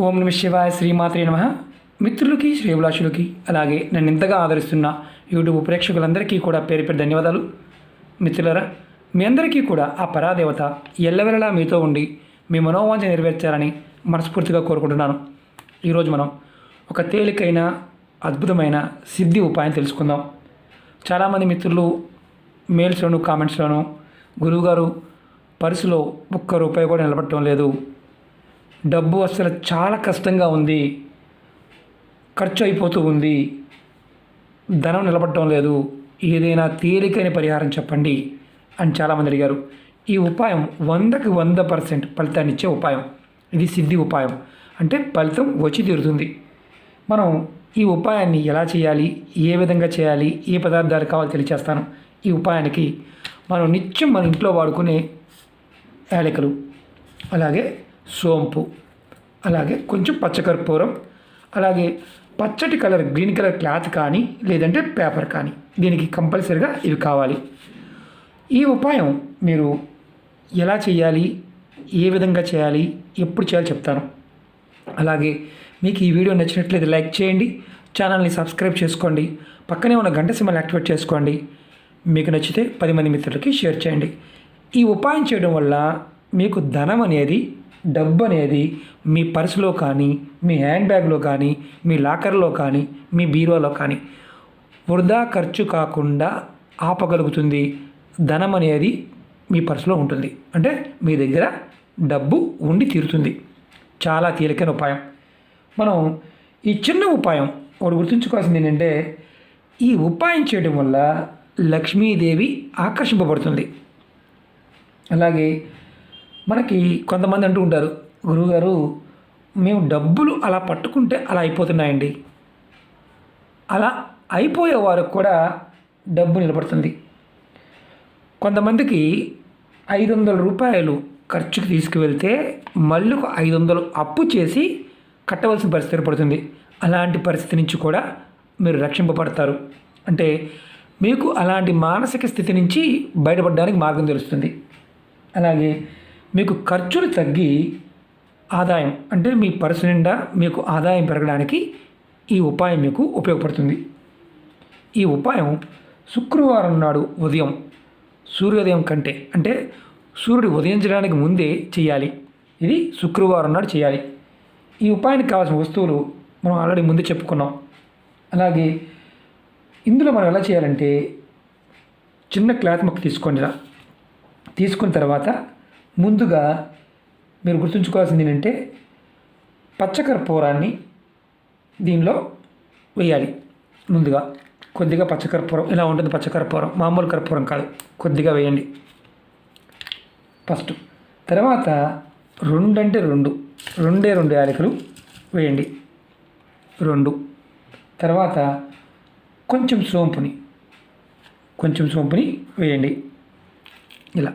ఓం నమ శివాయ శ్రీమాత్రే నమ. మిత్రులకి శ్రేభిలాషులకి అలాగే నన్ను ఇంతగా ఆదరిస్తున్న యూట్యూబ్ ప్రేక్షకులందరికీ కూడా పేరు పేరు ధన్యవాదాలు. మిత్రులరా మీ అందరికీ కూడా ఆ పరాదేవత ఎల్లవెల్లలా మీతో ఉండి మీ మనోవాంఛ నెరవేర్చాలని మనస్ఫూర్తిగా కోరుకుంటున్నాను. ఈరోజు మనం ఒక తేలికైన అద్భుతమైన సిద్ధి ఉపాయం తెలుసుకుందాం. చాలామంది మిత్రులు మెయిల్స్లోను కామెంట్స్లోను గురువుగారు పర్సులో ఒక్క రూపాయి కూడా నిలబడటం లేదు. డబ్బు అసలు చాలా కష్టంగా ఉంది. ఖర్చు అయిపోతూ ఉంది. ధనం నిలబడటం లేదు. ఏదైనా తేలికైన పరిహారం చెప్పండి అని చాలామంది అడిగారు. ఈ ఉపాయం వందకి వంద పర్సెంట్ ఫలితాన్ని ఇచ్చే ఉపాయం. ఇది సిద్ధి ఉపాయం. అంటే ఫలితం వచ్చి తీరుతుంది. మనం ఈ ఉపాయాన్ని ఎలా చేయాలి? ఏ విధంగా చేయాలి? ఏ పదార్థాలు కావాలో తెలియచేస్తాను. ఈ ఉపాయానికి మనం నిత్యం మన ఇంట్లో వాడుకునే యాలకులు అలాగే సోంపు అలాగే కొంచెం పచ్చకర్పూరం అలాగే పచ్చటి కలర్ గ్రీన్ కలర్ క్లాత్ కానీ లేదంటే పేపర్ కానీ. దీనికి కంపల్సరిగా ఇవి కావాలి. ఈ ఉపాయం మీరు ఎలా చేయాలి? ఏ విధంగా చేయాలి? ఎప్పుడు చేయాలి చెప్తాను. అలాగే మీకు ఈ వీడియో నచ్చినట్లయితే లైక్ చేయండి ఛానల్ని సబ్స్క్రైబ్ చేసుకోండి పక్కనే ఉన్న గంట సింబల్ యాక్టివేట్ చేసుకోండి మీకు నచ్చితే పది మంది మిత్రులకి షేర్ చేయండి. ఈ ఉపాయం చేయడం వల్ల మీకు ధనం అనేది డబ్బు అనేది మీ పర్సులో కానీ మీ హ్యాండ్ బ్యాగ్లో కానీ మీ లాకర్లో కానీ మీ బీరోలో కానీ. వృధా ఖర్చు కాకుండా ఆపగలుగుతుంది. ధనం అనేది మీ పర్సులో ఉంటుంది. అంటే మీ దగ్గర డబ్బు ఉండి తీరుతుంది. చాలా తేలికైన ఉపాయం. మనం ఈ చిన్న ఉపాయం ఒకటి గుర్తుంచుకోవాల్సింది ఏంటంటే ఈ ఉపాయం చేయడం వల్ల లక్ష్మీదేవి ఆకర్షింపబడుతుంది. అలాగే మనకి కొంతమంది అంటూ ఉంటారు గురువుగారు మేము డబ్బులు అలా పట్టుకుంటే అలా అయిపోతున్నాయండి. అలా అయిపోయే వారికి కూడా డబ్బు నిలబడుతుంది. కొంతమందికి ఐదు వందల రూపాయలు ఖర్చుకి తీసుకువెళ్తే మళ్ళీ ఒక ఐదు వందలు అప్పు చేసి కట్టవలసిన పరిస్థితి ఏర్పడుతుంది. అలాంటి పరిస్థితి నుంచి కూడా మీరు రక్షింపబడతారు. అంటే మీకు అలాంటి మానసిక స్థితి నుంచి బయటపడడానికి మార్గం తెలుస్తుంది. అలాగే మీకు ఖర్చులు తగ్గి ఆదాయం అంటే మీ పర్సు నిండా మీకు ఆదాయం పెరగడానికి ఈ ఉపాయం మీకు ఉపయోగపడుతుంది. ఈ ఉపాయం శుక్రవారం నాడు ఉదయం సూర్యోదయం కంటే అంటే సూర్యుడు ఉదయించడానికి ముందే చేయాలి. ఇది శుక్రవారం నాడు చేయాలి. ఈ ఉపాయానికి కావాల్సిన వస్తువులు మనం ఆల్రెడీ ముందే చెప్పుకున్నాం. అలాగే ఇందులో మనం ఎలా చేయాలంటే చిన్న క్లాత్ మొక్క తీసుకోండి తీసుకున్న తర్వాత ముందుగా మీరు గుర్తుంచుకోవాల్సింది ఏంటంటే పచ్చకర్పూరాన్ని దీనిలో వేయాలి. ముందుగా కొద్దిగా పచ్చకర్పూరం ఇలా ఉంటుంది పచ్చకర్పూరం మామూలు కర్పూరం కాదు. కొద్దిగా వేయండి. ఫస్ట్ తర్వాత రెండు అంటే రెండు రెండే రెండు యాలకులు వేయండి. రెండు. తర్వాత కొంచెం సోంపుని కొంచెం సోంపుని వేయండి. ఇలా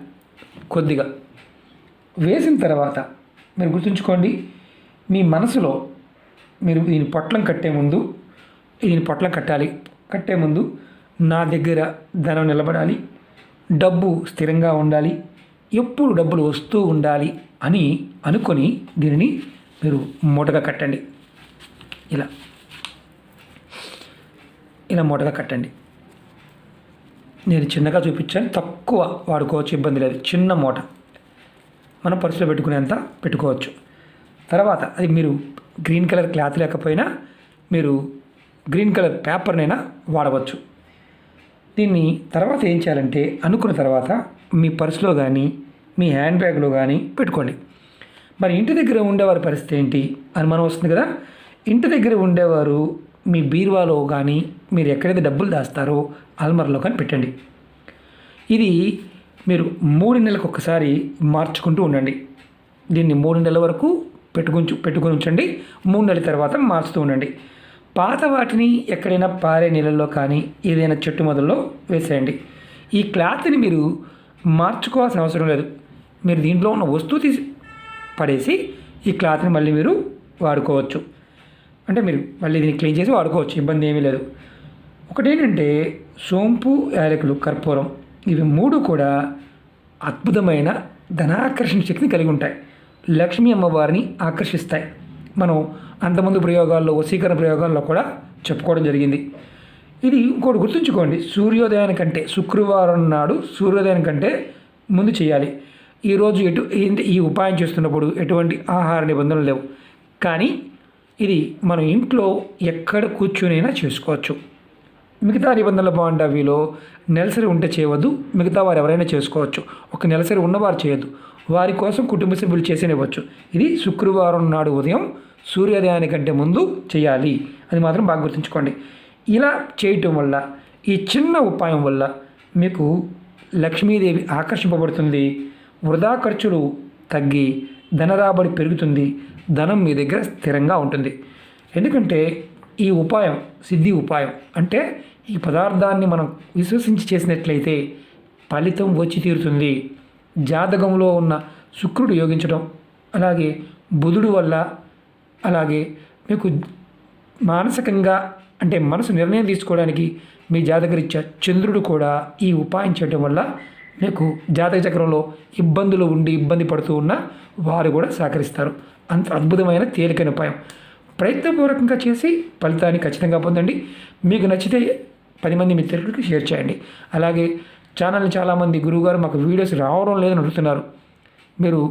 కొద్దిగా. వేసిన తర్వాత మీరు గుర్తుంచుకోండి మీ మనసులో మీరు దీని పొట్లం కట్టే ముందు దీని పొట్లం కట్టాలి. కట్టే ముందు నా దగ్గర ధనం నిలబడాలి డబ్బు స్థిరంగా ఉండాలి ఎప్పుడు డబ్బులు వస్తూ ఉండాలి అని అనుకొని దీనిని మీరు మూటగా కట్టండి. ఇలా. ఇలా మూటగా కట్టండి. నేను చిన్నగా చూపించాను తక్కువ వాడుకోవచ్చు ఇబ్బంది లేదు. చిన్న మూట. మన పర్సులో పెట్టుకునేంత పెట్టుకోవచ్చు. తర్వాత అది మీరు గ్రీన్ కలర్ క్లాత్ లేకపోయినా మీరు గ్రీన్ కలర్ పేపర్నైనా వాడవచ్చు. దీన్ని తర్వాత ఏం చేయాలంటే అనుకున్న తర్వాత మీ పర్సులో కానీ మీ హ్యాండ్ బ్యాగ్లో కానీ పెట్టుకోండి. మరి ఇంటి దగ్గర ఉండేవారి పరిస్థితి ఏంటి? అనుమానం వస్తుంది కదా. ఇంటి దగ్గర ఉండేవారు మీ బీరువాలో కానీ మీరు ఎక్కడైతే డబ్బులు దాస్తారో అల్మర్లో కానీ పెట్టండి. ఇది మీరు మూడు నెలలకు ఒకసారి మార్చుకుంటూ ఉండండి. దీన్ని మూడు నెలల వరకు పెట్టుకుంచు పెట్టుకుని ఉంచండి. మూడు నెలల తర్వాత మార్చుతూ ఉండండి. పాత వాటిని ఎక్కడైనా పారే నీళ్ళల్లో కానీ ఏదైనా చెట్టు మొదల్లో వేసేయండి. ఈ క్లాత్ని మీరు మార్చుకోవాల్సిన అవసరం లేదు. మీరు దీంట్లో ఉన్న వస్తువు తీసి పడేసి ఈ క్లాత్ని మళ్ళీ మీరు వాడుకోవచ్చు. అంటే మీరు మళ్ళీ దీన్ని క్లీన్ చేసి వాడుకోవచ్చు. ఇబ్బంది ఏమీ లేదు. ఒకటేంటంటే సోంపు యాలకులు కర్పూరం ఇవి మూడు కూడా అద్భుతమైన ధనాకర్షణ శక్తిని కలిగి ఉంటాయి. లక్ష్మీ అమ్మవారిని ఆకర్షిస్తాయి. మనం అంతమంది ప్రయోగాల్లో వశీకరణ ప్రయోగాల్లో కూడా చెప్పుకోవడం జరిగింది. ఇది ఇంకోటి గుర్తుంచుకోండి. సూర్యోదయానికంటే శుక్రవారం నాడు సూర్యోదయం కంటే ముందు చేయాలి. ఈరోజు ఎటు ఏంటి ఈ ఉపాయం చేస్తున్నప్పుడు ఎటువంటి ఆహార నిబంధనలు లేవు. కానీ ఇది మనం ఇంట్లో ఎక్కడ కూర్చునైనా చేసుకోవచ్చు. మిగతా నిబంధనల బాగుండవిలో నెలసరి ఉంటే చేయవద్దు మిగతా వారు ఎవరైనా చేసుకోవచ్చు. ఒక నెలసరి ఉన్నవారు చేయొద్దు. వారి కోసం కుటుంబ సభ్యులు చేసేనివ్వచ్చు. ఇది శుక్రవారం నాడు ఉదయం సూర్యోదయానికంటే ముందు చేయాలి. అది మాత్రం బాగా గుర్తుంచుకోండి. ఇలా చేయటం వల్ల ఈ చిన్న ఉపాయం వల్ల మీకు లక్ష్మీదేవి ఆకర్షింపబడుతుంది. వృధా ఖర్చులు తగ్గి ధనరాబడి పెరుగుతుంది. ధనం మీ దగ్గర స్థిరంగా ఉంటుంది. ఎందుకంటే ఈ ఉపాయం సిద్ధి ఉపాయం అంటే ఈ పదార్థాన్ని మనం విశ్వసించి చేసినట్లయితే ఫలితం వచ్చి తీరుతుంది. జాతకంలో ఉన్న శుక్రుడు యోగించడం అలాగే బుధుడు వల్ల అలాగే మీకు మానసికంగా అంటే మనసు నిర్ణయం తీసుకోవడానికి మీ జాతకరీత్యా చంద్రుడు కూడా ఈ ఉపాయం చేయడం వల్ల మీకు జాతక చక్రంలో ఇబ్బందులు ఉండి ఇబ్బంది పడుతూ ఉన్న వారు కూడా సహకరిస్తారు. అంత అద్భుతమైన తేలికైన ఉపాయం. ప్రయత్నపూర్వకంగా చేసి ఫలితాన్ని ఖచ్చితంగా పొందండి. మీకు నచ్చితే పది మంది మిత్రులకు షేర్ చేయండి. అలాగే ఛానల్ని చాలామంది గురువుగారు మాకు వీడియోస్ రావడం లేదని అడుగుతున్నారు. మీరు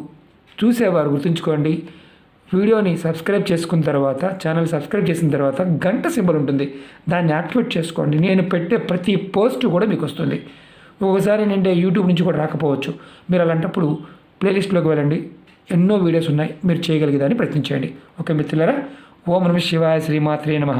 చూసేవారు గుర్తుంచుకోండి. వీడియోని సబ్స్క్రైబ్ చేసుకున్న తర్వాత ఛానల్ సబ్స్క్రైబ్ చేసిన తర్వాత గంట సింబల్ ఉంటుంది. దాన్ని యాక్టివేట్ చేసుకోండి. నేను పెట్టే ప్రతి పోస్ట్ కూడా మీకు వస్తుంది. ఒకసారి నిండే యూట్యూబ్ నుంచి కూడా రాకపోవచ్చు. మీరు అలాంటప్పుడు ప్లేలిస్ట్లోకి వెళ్ళండి. ఎన్నో వీడియోస్ ఉన్నాయి. మీరు చేయగలిగేదాన్ని ప్రయత్నించండి ఓకే మిత్రులారా? ఓం నమ శివాయ శ్రీమాత్రే నమ.